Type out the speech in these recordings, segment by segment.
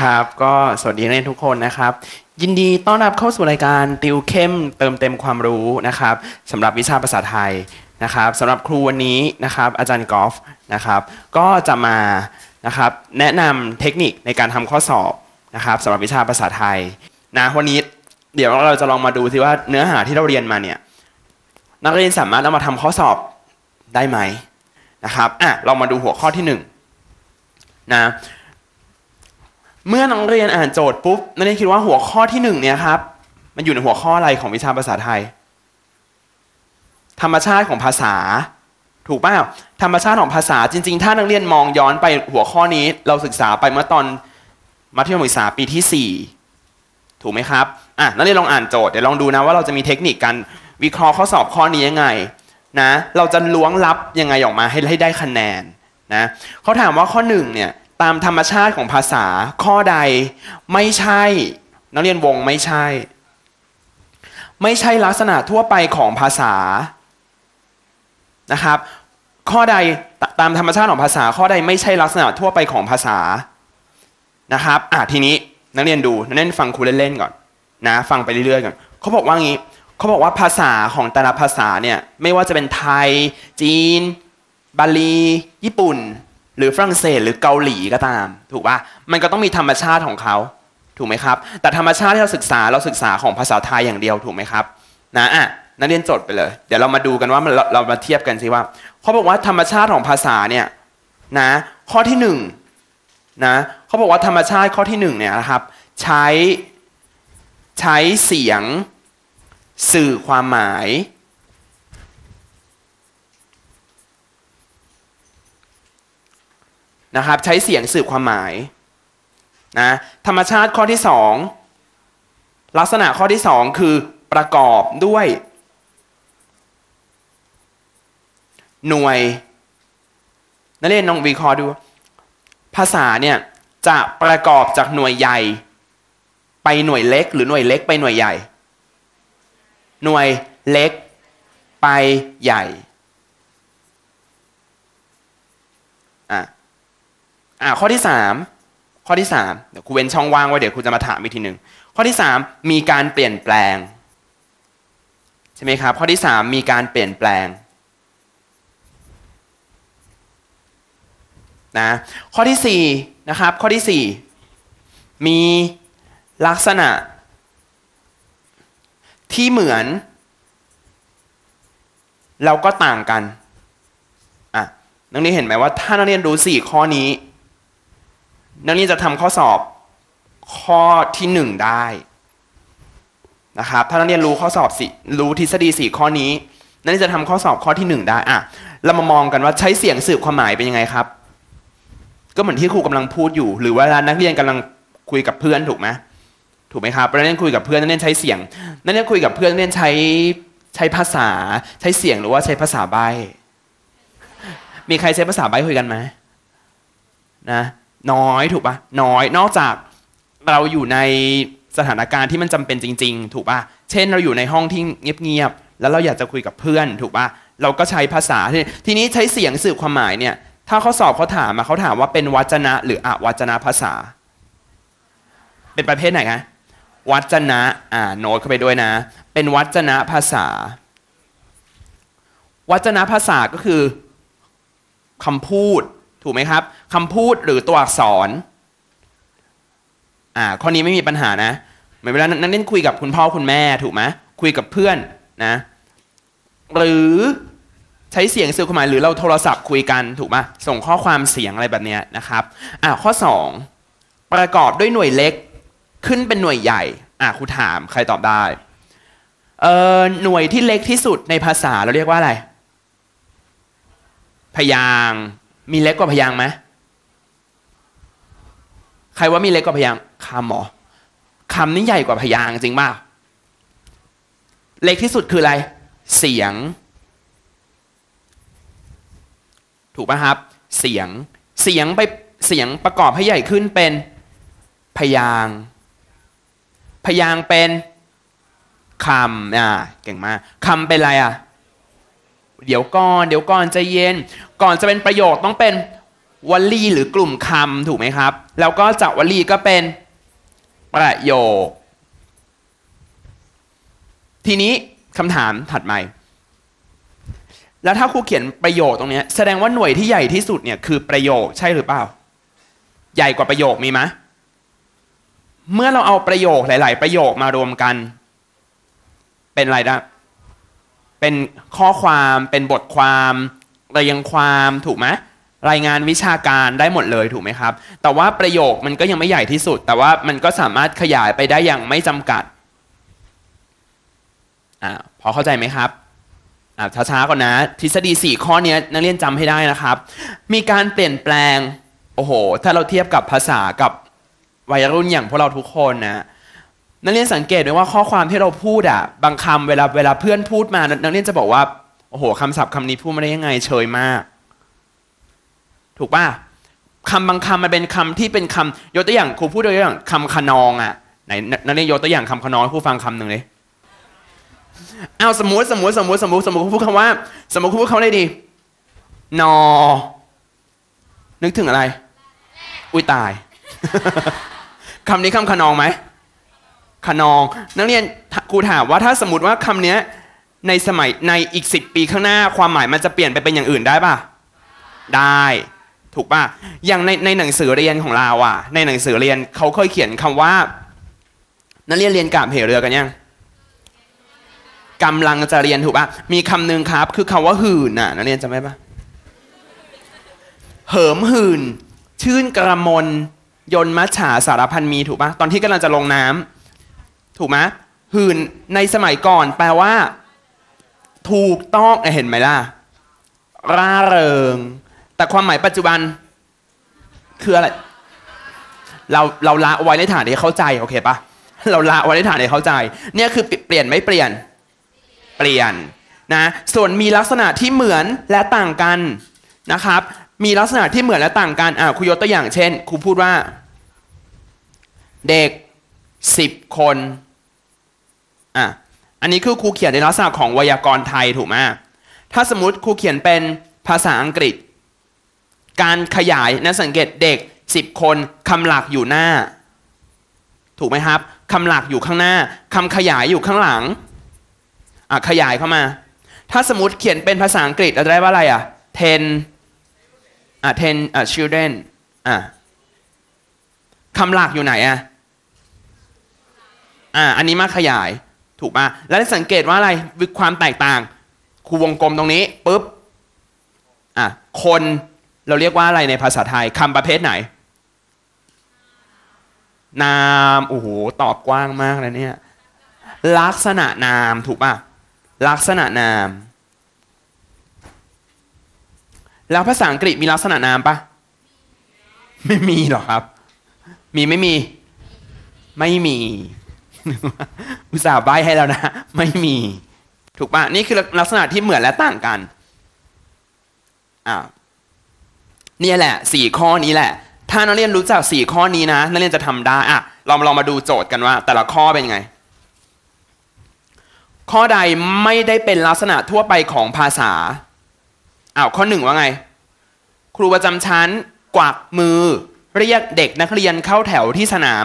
ครับ ก็สวัสดีนักเรียนทุกคนนะครับ ยินดีต้อนรับเข้าสู่รายการติวเข้มเติมเต็มความรู้นะครับสำหรับวิชาภาษาไทยนะครับสำหรับครูวันนี้นะครับ อาจารย์กอล์ฟนะครับ ก็จะมานะครับแนะนำเทคนิคในการทำข้อสอบนะครับสำหรับวิชาภาษาไทยนะวันนี้เดี๋ยวเราจะลองมาดูซิว่าเนื้อหาที่เราเรียนมาเนี่ยนักเรียนสามารถเอามาทำข้อสอบได้ไหมนะครับอะเรามาดูหัวข้อที่หนึ่งนะ เมื่อนักเรียนอ่านโจทย์ปุ๊บนักเรียนคิดว่าหัวข้อที่หนึ่งเนี่ยครับ มันอยู่ในหัวข้ออะไรของวิชาภาษาไทย ธรรมชาติของภาษา ถูกป่าวธรรมชาติของภาษาจริง ๆ ถ้านักเรียนมองย้อนไปหัวข้อนี้ เราศึกษาไปเมื่อตอนมัธยมศึกษาปีที่สี่ถูกไหมครับอะนักเรียนลองอ่านโจทย์เดี๋ยวลองดูนะว่าเราจะมีเทคนิคการวิเคราะห์ข้อสอบข้อนี้ยังไงนะเราจะล้วงลับยังไงออกมาให้ให้ได้คะแนนนะเขาถามว่าข้อหนึ่งเนี่ย ตามธรรมชาติของภาษาข้อใดไม่ใช่ นักเรียนวงไม่ใช่ ไม่ใช่ลักษณะทั่วไปของภาษานะครับ ข้อใดตตามธรรมชาติของภาษา ข้อใดไม่ใช่ลักษณะทั่วไปของภาษานะครับอะทีนี้นักเรียนดูนักเรียนฟังครูเล่นๆก่อนนะ ฟังไปเรื่อยๆก่อนเขาบอกว่างี้เขาบอกว่าภาษาของแต่ละภาษาเนี่ยไม่ว่าจะเป็นไทย จีน บาลี ญี่ปุ่น หรือฝรั่งเศสหรือเกาหลีก็ตาม ถูกปะมันก็ต้องมีธรรมชาติของเขาถูกไหมครับ แต่ธรรมชาติที่เราศึกษาเราศึกษาของภาษาไทยอย่างเดียวถูกไหมครับนะอะนักเรียนจดไปเลย เดี๋ยวเรามาดูกันว่าเราเรามาเทียบกันสิว่าเขาบอกว่าธรรมชาติของภาษาเนี่ยนะข้อที่หนึ่งนะเขาบอกว่าธรรมชาติข้อที่หนึ่งเนี่ยนะครับ ใช้ใช้เสียงสื่อความหมาย นะครับ ใช้เสียงสื่อความหมายนะธรรมชาติข้อที่สองลักษณะข้อที่สองคือประกอบด้วย หน่วยนักเรียนลองวิเคราะห์ดู ภาษาเนี่ยจะประกอบจากหน่วยใหญ่ไปหน่วยเล็ก หรือหน่วยเล็กไปหน่วยใหญ่ หน่วยเล็กไปใหญ่อะ อ่าข้อที่สามข้อที่สามเดี๋ยวครูเว้นช่องว่างไว้เดี๋ยวครูจะมาถามอีกทีหนึ่งข้อที่สามมีการเปลี่ยนแปลงใช่ไหมครับข้อที่สามมีการเปลี่ยนแปลงนะข้อที่สี่นะครับข้อที่สี่มีลักษณะ ที่เหมือน เราก็ต่างกันอะนักเรียนเห็นไหมว่าถ้านักเรียนรู้สี่ข้อนี้ นักเรียนจะทำข้อสอบข้อที่หนึ่งได้นะครับ ถ้านักเรียนรู้ข้อสอบสิรู้ทฤษฎีสี่ข้อนี้ นักเรียนจะทำข้อสอบข้อที่หนึ่งได้อะเรามามองกันว่าใช้เสียงสืบความหมายเป็นยังไงครับ ก็เหมือนที่ครูกำลังพูดอยู่ หรือว่านักเรียนกำลังคุยกับเพื่อนถูกไหมถูกไหมครับนักเรียนคุยกับเพื่อนนักเรียนใช้เสียงนักเรียนคุยกับเพื่อนนักเรียนใช้ใช้ภาษาใช้เสียงหรือว่าใช้ภาษาใบมีใครใช้ภาษาใบคุยกันไหมนะ น้อยถูกปะน้อยนอกจากเราอยู่ในสถานการณ์ที่มันจำเป็นจริง ๆ ถูกปะเช่นเราอยู่ในห้องที่เงียบๆแล้วเราอยากจะคุยกับเพื่อนถูกปะเราก็ใช้ภาษาที่ทีนี้ใช้เสียงสื่อความหมายเนี่ย ถ้าเขาสอบเขาถามมาเขาถามว่าเป็นวจนะ หรืออวจนะภาษา เป็นประเภทไหนคะวัจนะอ่าโน้ตเข้าไปด้วยนะ เป็นวัจนะภาษา วัจนะภาษาก็คือคำพูด ถูกไหมครับคำพูดหรือตัวอักษรอ่าข้อนี้ไม่มีปัญหานะเหมือนเวลานั้นเล่นคุยกับคุณพ่อคุณแม่ถูกไหมคุยกับเพื่อนนะ หรือใช้เสียงสื่อความหมายหรือเราโทรศัพท์คุยกันถูกไหมส่งข้อความเสียงอะไรแบบนี้นะครับอ่าข้อ 2 ประกอบด้วยหน่วยเล็กขึ้นเป็นหน่วยใหญ่อ่าครูถามใครตอบได้เอ่อหน่วยที่เล็กที่สุดในภาษาเราเรียกว่าอะไร พยาง มีเล็กกว่าพยางไหมใครว่ามีเล็กกว่าพยางคำหรอคำนี้ใหญ่กว่าพยางจริงป่ะเล็กที่สุดคืออะไร เสียง ถูกป่ะครับ เสียงเสียงไปเสียงประกอบให้ใหญ่ขึ้นเป็นพยางพยางเป็นคำอ่าเก่งมากคำเป็นอะไรอะ เดี๋ยวก่อนเดี๋ยวก่อนใจเย็น ก่อนจะเป็นประโยคต้องเป็นวลีหรือกลุ่มคำถูกไหมครับ แล้วก็จากวลีก็เป็นประโยค ทีนี้คำถามถัดมาแล้วถ้าครูเขียนประโยคตรงนี้แสดงว่าหน่วยที่ใหญ่ที่สุดเนี่ยคือประโยคใช่หรือเปล่า ใหญ่กว่าประโยคมีไหมเมื่อเราเอาประโยคหลาย ๆ ประโยคมารวมกัน เป็นอะไรนะ เป็นข้อความเป็นบทความเรียงความถูกไหมรายงานวิชาการได้หมดเลยถูกไหมครับ แต่ว่าประโยคมันก็ยังไม่ใหญ่ที่สุด แต่ว่ามันก็สามารถขยายไปได้อย่างไม่จำกัดอ่าพอเข้าใจไหมครับอ่าช้าๆก่อนนะ ทฤษฎี 4 ข้อเนี้ยนักเรียนจำให้ได้นะครับ มีการเปลี่ยนแปลง โอ้โห ถ้าเราเทียบกับภาษากับวัยรุ่นอย่างพวกเราทุกคนนะ นักเรียนสังเกตไหมว่าข้อความที่เราพูดอะบางคำเวลาเวลาเพื่อนพูดมานักเรียนจะบอกว่าโอ้โหคำศัพท์คำนี้พูดมาได้ยังไงเชยมาก ถูกป่ะคำบางคำมันเป็นคำที่เป็นคำยกตัวอย่างครูพูดตัวอย่างคำขนองอะไหนนักเรียนยกตัวอย่างคำขนองให้ครูฟังคำหนึ่งเลยเอาสมมติสมมติสมมติสมมติสมมติครูพูดคำว่า สมมติครูพูดคำอะไรดีนอ นึกถึงอะไร อุ้ยตายคำนี้คำขนองไหม ขนอง นักเรียนครูถามว่าถ้าสมมติว่าคำนี้ในสมัยในอีกสิปีข้างหน้าความหมายมันจะเปลี่ยนไปเป็นอย่างอื่นได้ป่ะ ได้ถูกป่ะอย่างในในหนังสือเรียนของเราอะ ในหนังสือเรียนเขาเคยเขียนคำว่า นักเรียนเรียนกาบเหเรือกันยังกำลังจะเรียนถูกป่ะมีคำหนึ่งครับ คือคำว่าหื่นน่ะนักเรียนจำได้ป่ะเหิมหื่น ชื่นกระมนยนมัจฉาสารพันมีถูกป่ะตอนที่กำลังจะลงน้ำ ถูกไหมหื่นในสมัยก่อนแปลว่า ถูกต้องเห็นไหมล่ะ ร่าเริง แต่ความหมายปัจจุบัน คืออะไร เราเราละไว้ในฐานที่เข้าใจโอเคปะเราละไว้ในฐานที่เข้าใจ เนี่ยคือเปลี่ยนไม่เปลี่ยน เปลี่ยนนะ ส่วนมีลักษณะที่เหมือนและต่างกันนะครับ มีลักษณะที่เหมือนและต่างกันอ่าครูยกตัวอย่างเช่นครูพูดว่า เด็กสิบคน อะอันนี้คือครูเขียนในลักษณะของไวยากรณ์ไทยถูกไหมถ้าสมมติครูเขียนเป็นภาษาอังกฤษ การขยายนะสังเกตเด็กสิบคนคำหลักอยู่หน้า ถูกไหมครับคำหลักอยู่ข้างหน้าคำขยายอยู่ข้างหลังอะขยายเข้ามา ถ้าสมมติเขียนเป็นภาษาอังกฤษเราจะได้ว่าอะไรอะ ten อะ ten อะ children อะคำหลักอยู่ไหนอะอ่าอันนี้มาขยาย ถูกป่ะแล้วสังเกตว่าอะไรความแตกต่างครูวงกลมตรงนี้ปุ๊บอะคนเราเรียกว่าอะไรในภาษาไทยคำประเภทไหน นามโอ้โหตอบกว้างมากเลยเนี่ยลักษณะนามถูกป่ะลักษณะนาม แล้วภาษาอังกฤษมีลักษณะนามปะไม่มีหรอครับ มีไม่มี ไม่มี อุตส่าห์ใบให้แล้วนะ ไม่มี ถูกปะนี่คือลักษณะที่เหมือนและต่างกันอ่านี่แหละสี่ข้อนี้แหละ ถ้านักเรียนรู้จักสี่ข้อนี้นะนักเรียนจะทำได้อะเราลองมาดูโจทย์กันว่า แต่ละข้อเป็นยังไง ข้อใดไม่ได้เป็นลักษณะทั่วไปของภาษาอ้าวข้อหนึ่งว่าไง ครูประจำชั้นกวักมือ เรียกเด็กนักเรียนเข้าแถวที่สนาม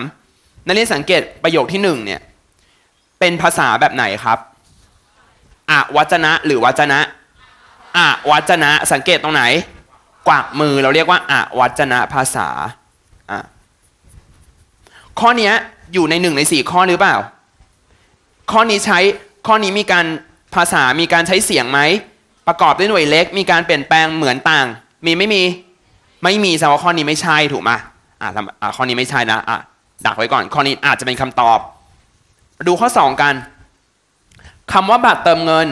นักเรียนสังเกตประโยคที่หนึ่งเนี่ยเป็นภาษาแบบไหนครับอะวัจนะหรือวัจนะอะวัจนะสังเกตตรงไหน กวักมือเราเรียกว่าอะวัจนะภาษาอะข้อนี้อยู่ในหนึ่งในสี่ข้อหรือเปล่า ข้อนี้ใช้ข้อนี้มีการภาษามีการใช้เสียงไหมประกอบด้วยหน่วยเล็ก มีการเปลี่ยนแปลงเหมือนต่าง มีไม่มีไม่มีแสดงว่าข้อนี้ไม่ใช่ถูกไหมอะอะข้อนี้ไม่ใช่นะอะ ดักไว้ก่อน ข้อนี้อาจจะเป็นคำตอบ ดูข้อ 2 กันคำว่าบัตรเติมเงิน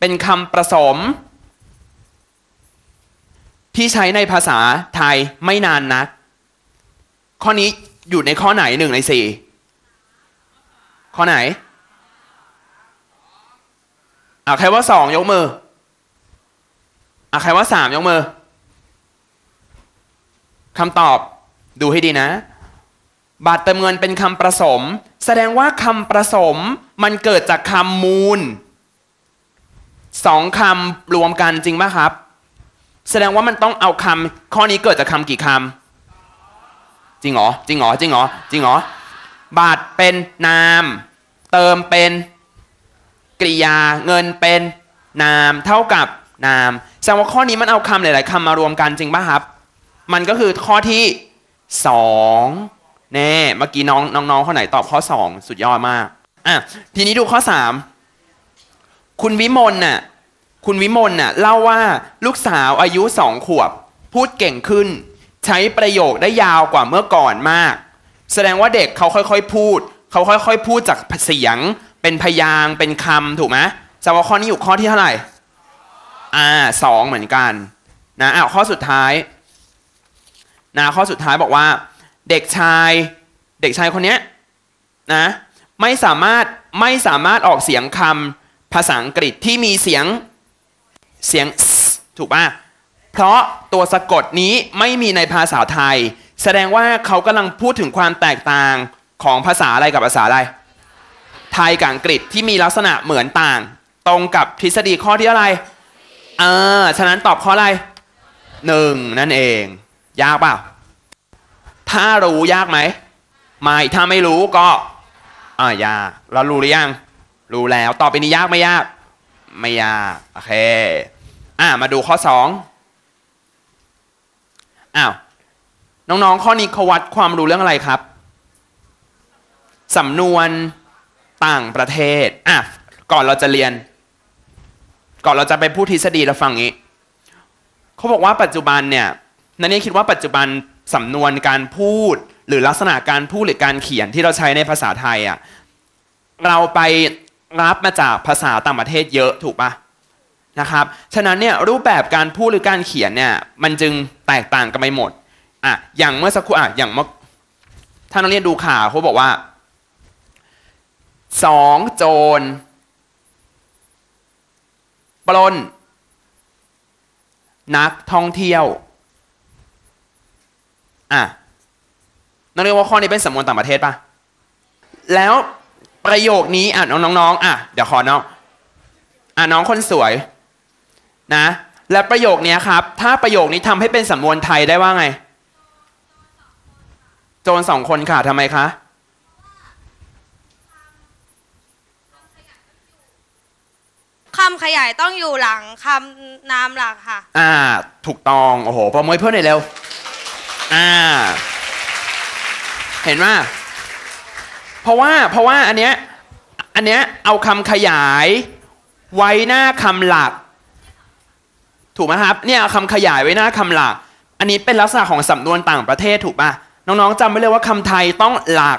เป็นคำผสม ที่ใช้ในภาษาไทยไม่นานนัก ข้อนี้อยู่ในข้อไหนหนึ่งในสี่ข้อไหนอะใครว่าสองยกมืออะใครว่าสามยกมือคำตอบดูให้ดีนะ บัตรเติมเงินเป็นคำผสม แสดงว่าคำผสมมันเกิดจากคำมูลสองคำรวมกันจริงไหมครับ แสดงว่ามันต้องเอาคำข้อนี้เกิดจากคำกี่คำจริงเหรอจริงเหรอจริงเหรอจริงเหรอบาทเป็นนาม เติมเป็นกริยาเงินเป็นนามเท่ากับนามแสดงว่าข้อนี้มันเอาคำหลาย ๆคำมารวมกันจริงป่ะครับ มันก็คือข้อที่สอง แน่เมื่อกี้น้องน้องๆข้อไหนตอบข้อสองสุดยอดมากอะทีนี้ดูข้อสามคุณวิมลน่ะคุณวิมลน่ะเล่าว่าลูกสาวอายุสองขวบ พูดเก่งขึ้น ใช้ประโยคได้ยาวกว่าเมื่อก่อนมาก แสดงว่าเด็กเขาค่อยๆพูด เขาค่อยๆพูดจากเสียง เป็นพยางเป็นคำถูกไหมแสดงว่าข้อนี้อยู่ข้อที่เท่าไหร่อ่าสองเหมือนกันนะอ้าวข้อสุดท้ายนะข้อสุดท้ายบอกว่า เด็กชาย เด็กชายคนนี้นะไม่สามารถไม่สามารถออกเสียงคำภาษาอังกฤษที่มีเสียงเสียงถูกป่ะเพราะตัวสะกดนี้ไม่มีในภาษาไทย แสดงว่าเขากำลังพูดถึงความแตกต่างของภาษาอะไรกับภาษาอะไร ไทยกับอังกฤษที่มีลักษณะเหมือนต่าง ตรงกับทฤษฎีข้อที่อะไรเออฉะนั้นตอบข้ออะไรหนึ่งนั่นเอง ยากเปล่า ถ้ารู้ยากไหมไม่ถ้าไม่รู้ก็อ่ายากเรารู้หรือยัง รู้แล้ว ต่อไปนี้ยากไม่ยาก ไม่ยาก โอเค อ่ามาดูข้อสองอ้าว น้องๆ ข้อนี้เขาวัดความรู้เรื่องอะไรครับ สำนวนต่างประเทศ อะ ก่อนเราจะเรียน ก่อนเราจะไปพูดทฤษฎีเราฟังงี้ เขาบอกว่าปัจจุบันเนี่ยนันนี่คิดว่าปัจจุบัน สำนวนการพูดหรือลักษณะการพูดหรือการเขียนที่เราใช้ในภาษาไทยอะเราไปรับมาจากภาษาต่างประเทศเยอะถูกปะนะครับ ฉะนั้นเนี่ยรูปแบบการพูดหรือการเขียนเนี่ยมันจึงแตกต่างกันไปหมดอะอย่างเมื่อสักครู่อะอย่างเมื่อถ้านักเรียนดูข่าวเขาบอกว่าสองโจรปล้น นักท่องเที่ยว อะนักเรียนว่าข้อนี้เป็นสำนวนต่างประเทศปะแล้วประโยคนี้อะน้องๆอะเดี๋ยวขอน้องอะน้องคนสวย นะ และประโยคนี้ครับ ถ้าประโยคนี้ทำให้เป็นสำนวนไทยได้ว่าไง โจรสองคนค่ะทำไมคะคำขยายต้องอยู่หลังคำนามหลักค่ะ อ่า ถูกต้อง โอ้โหประมวยเพื่อนหน่อยเร็ว อ่า เห็นว่าเพราะว่าเพราะว่าอันเนี้ยอันเนี้ยเอาคำขยายไว้หน้าคำหลัก ถูกไหมครับเนี่ยเอาคำขยายไว้หน้าคำหลัก อันนี้เป็นลักษณะของสำนวนต่างประเทศถูกป่ะน้องๆจำไว้เลยว่าคำไทยต้องหลัก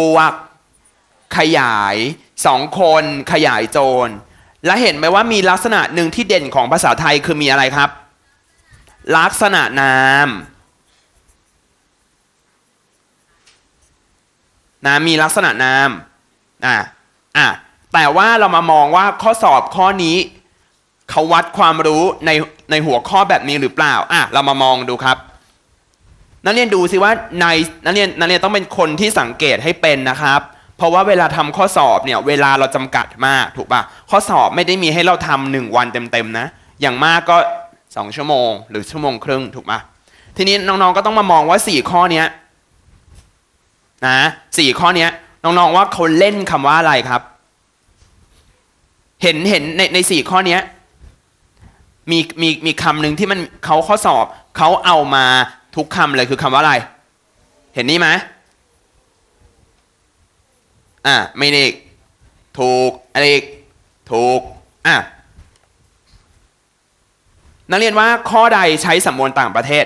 บวก ขยายสองคนขยายโจร และเห็นไหมว่ามีลักษณะหนึ่งที่เด่นของภาษาไทยคือมีอะไรครับ ลักษณะนาม นะมีลักษณะนามอะอะแต่ว่าเรามามองว่าข้อสอบข้อนี้เขาวัดความรู้ในในหัวข้อแบบนี้หรือเปล่าอะเรามามองดูครับ นักเรียนดูสิว่าในนักเรียนนักเรียนต้องเป็นคนที่สังเกตให้เป็นนะครับ เพราะว่าเวลาทำข้อสอบเนี่ยเวลาเราจำกัดมากถูกปะข้อสอบไม่ได้มีให้เราทำหนึ่งวันเต็มๆนะ อย่างมากก็สองชั่วโมง หรือชั่วโมงครึ่งถูกปะทีนี้น้องๆก็ต้องมามองว่าสี่ข้อเนี้ย นะสี่ข้อเนี้ยน้องๆว่าเขาเล่นคำว่าอะไรครับ เห็นเห็นในในสี่ข้อเนี้ยมีมีมีคำหนึ่งที่มันเขาข้อสอบเขาเอามาทุกคำเลยคือคำว่าอะไร เห็นนี่ไหมอะไม่ได้ถูกอะไรอีกถูกอะนักเรียนว่าข้อใดใช้สำนวนต่างประเทศ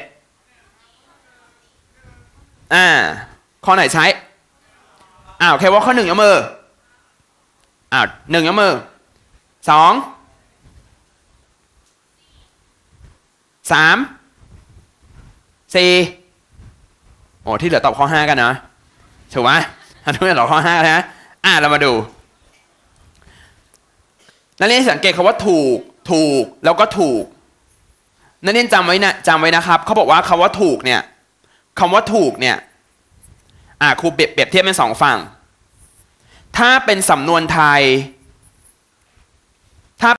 อ่า ข้อไหนใช้อ้าวโอเคว่าข้อหนึ่งยกมืออ้าวหนึ่งยกมือสองสามสี่โอ้ที่เหลือตอบข้อห้ากันนะถูกไหมทุกคนตอบข้อห้านะอะเรามาดูนักเรียนสังเกตคำว่าถูกถูกแล้วก็ถูกนักเรียนจำไว้นะจำไว้นะครับเขาบอกว่าคำว่าถูกเนี่ยคำว่าถูกเนี่ย อะครูเปรียบเปรียบเทียบเป็นสองฝั่ง ถ้าเป็นสำนวนไทย